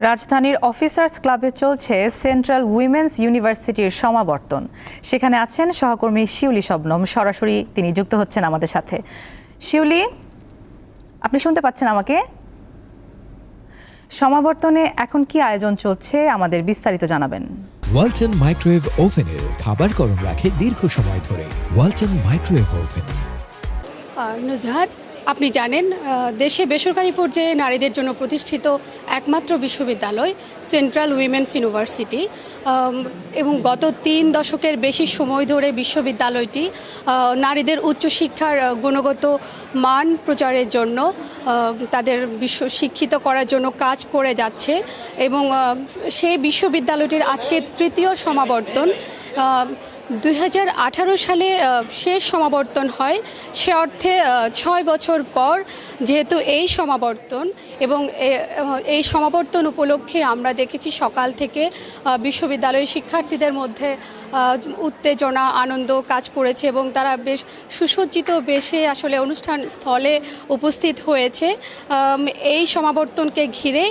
রাজধানীর অফিসার্স ক্লাবে চলছে সেন্ট্রাল উইমেন্স ইউনিভার্সিটির সমাবর্তন। সেখানে আছেন সহকর্মী শিউলি শবনম। সরাসরি তিনি যুক্ত হচ্ছেন আমাদের সাথে। শিউলি আপনি শুনতে পাচ্ছেন আমাকে? সমাবর্তনে এখন কি আয়োজন চলছে আমাদের বিস্তারিত জানাবেন। ওয়ালটন মাইক্রোওয়েভ ওভেনের খাবার গরম রাখে দীর্ঘ সময় ধরে। Walton microwave oven. নুজহাত আপনি জানেন দেশে বেসরকারি পর্যায়ে নারীদের জন্য প্রতিষ্ঠিত একমাত্র বিশ্ববিদ্যালয় সেন্ট্রাল উইমেন্স ইউনিভার্সিটি এবং গত তিন দশকের বেশি সময় ধরে বিশ্ববিদ্যালয়টি নারীদের উচ্চশিক্ষার গুণগত মান প্রচারের জন্য তাদের বিশ্ব, শিক্ষিত করার জন্য কাজ করে যাচ্ছে এবং সেই বিশ্ববিদ্যালয়টির আজকে তৃতীয় সমাবর্তন দু হাজার আঠারো সালে শেষ সমাবর্তন হয়। সে অর্থে ছয় বছর পর যেহেতু এই সমাবর্তন এবং এই সমাবর্তন উপলক্ষে আমরা দেখেছি সকাল থেকে বিশ্ববিদ্যালয়ের শিক্ষার্থীদের মধ্যে উত্তেজনা, আনন্দ কাজ করেছে এবং তারা বেশ সুসজ্জিত বেশে আসলে অনুষ্ঠান স্থলে উপস্থিত হয়েছে। এই সমাবর্তনকে ঘিরে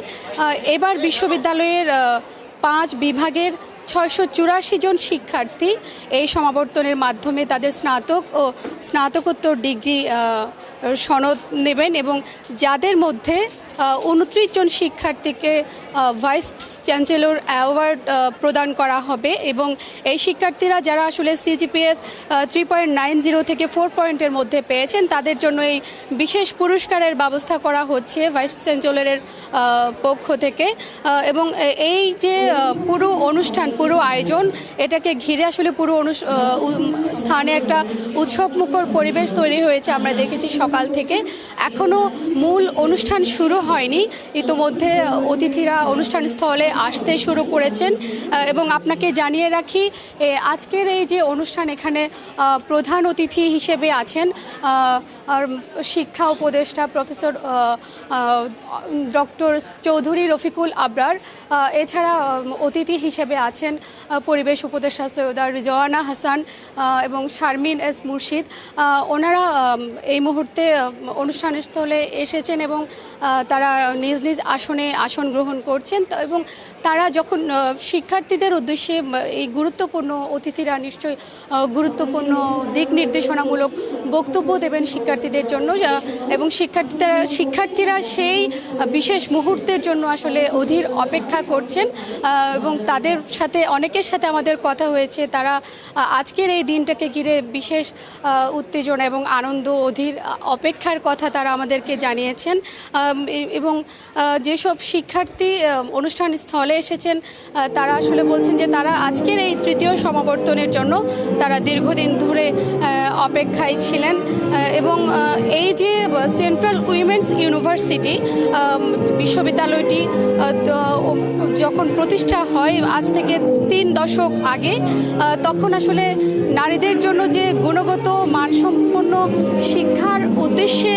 এবার বিশ্ববিদ্যালয়ের পাঁচ বিভাগের ছয়শো চুরাশি জন শিক্ষার্থী এই সমাবর্তনের মাধ্যমে তাদের স্নাতক ও স্নাতকোত্তর ডিগ্রি সনদ নেবেন এবং যাদের মধ্যে উনত্রিশ জন শিক্ষার্থীকে ভাইস চ্যান্সেলর অ্যাওয়ার্ড প্রদান করা হবে এবং এই শিক্ষার্থীরা যারা আসলে CGPS three point nine zero থেকে ফোর পয়েন্টের মধ্যে পেয়েছেন, তাদের জন্য এই বিশেষ পুরস্কারের ব্যবস্থা করা হচ্ছে ভাইস চ্যান্সেলরের পক্ষ থেকে। এবং এই যে পুরো অনুষ্ঠান, পুরো আয়োজন, এটাকে ঘিরে আসলে পুরো স্থানে একটা উৎসবমুখর পরিবেশ তৈরি হয়েছে, আমরা দেখেছি সকাল থেকে। এখনও মূল অনুষ্ঠান শুরু হয়নি। ইতোমধ্যে অতিথিরা অনুষ্ঠান স্থলে আসতে শুরু করেছেন এবং আপনাকে জানিয়ে রাখি আজকের এই যে অনুষ্ঠান এখানে প্রধান অতিথি হিসেবে আছেন শিক্ষা উপদেষ্টা প্রফেসর ডক্টর চৌধুরী রফিকুল আবরার এছাড়া অতিথি হিসেবে আছেন পরিবেশ উপদেষ্টা সৈয়দা রিজওয়ানা হাসান এবং শারমিন এস মুর্শিদ। ওনারা এই মুহূর্তে আম, অনুষ্ঠানের স্থলে এসেছেন এবং তারা নিজ নিজ আসনে আসন গ্রহণ করছেন। এবং তারা যখন শিক্ষার্থীদের উদ্দেশ্যে এই গুরুত্বপূর্ণ অতিথিরা নিশ্চয়ই গুরুত্বপূর্ণ দিক নির্দেশনামূলক বক্তব্য দেবেন শিক্ষার্থীদের জন্য এবং শিক্ষার্থীরা শিক্ষার্থীরা সেই বিশেষ মুহূর্তের জন্য আসলে অধীর অপেক্ষা করছেন। এবং তাদের সাথে, অনেকের সাথে আমাদের কথা হয়েছে। তারা আজকের এই দিনটাকে ঘিরে বিশেষ উত্তেজনা এবং আনন্দ, অধীর অপেক্ষার কথা তারা আমাদেরকে জানিয়েছেন। এবং যেসব শিক্ষার্থী অনুষ্ঠান স্থলে এসেছেন তারা আসলে বলছেন যে তারা আজকের এই তৃতীয় সমাবর্তনের জন্য তারা দীর্ঘদিন ধরে অপেক্ষায় ছিলেন এবং এই যে সেন্ট্রাল উইমেন্স ইউনিভার্সিটি বিশ্ববিদ্যালয়টি যখন প্রতিষ্ঠা হয় আজ থেকে তিন দশক আগে তখন আসলে নারীদের জন্য যে গুণগত মানসম্পন্ন শিক্ষার উদ্দেশ্যে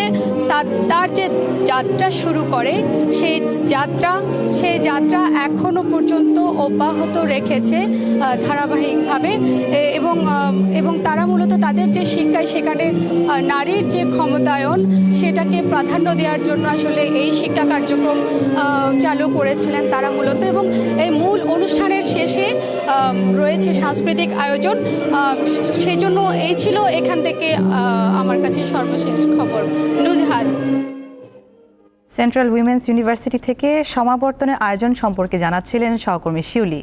তার যে যাত্রা শুরু করে, সেই যাত্রা সেই যাত্রা এখনও পর্যন্ত অব্যাহত রেখেছে ধারাবাহিকভাবে। এবং এবং তারা মূলত তাদের যে শিক্ষায় সেখানে নারীর যে ক্ষমতায়ন, সেটাকে প্রাধান্য দেওয়ার জন্য আসলে এই শিক্ষা কার্যক্রম চালু করেছিলেন তারা মূলত। এবং এই মূল অনুষ্ঠানের শেষে রয়েছে সাংস্কৃতিক আয়োজন। সেই জন্য এই ছিল এখান থেকে আমার কাছে সর্বশেষ খবর। নুজহাদ সেন্ট্রাল উইমেন্স ইউনিভার্সিটি থেকে সমাবর্তনের আয়োজন সম্পর্কে জানাচ্ছিলেন সহকর্মী শিউলি।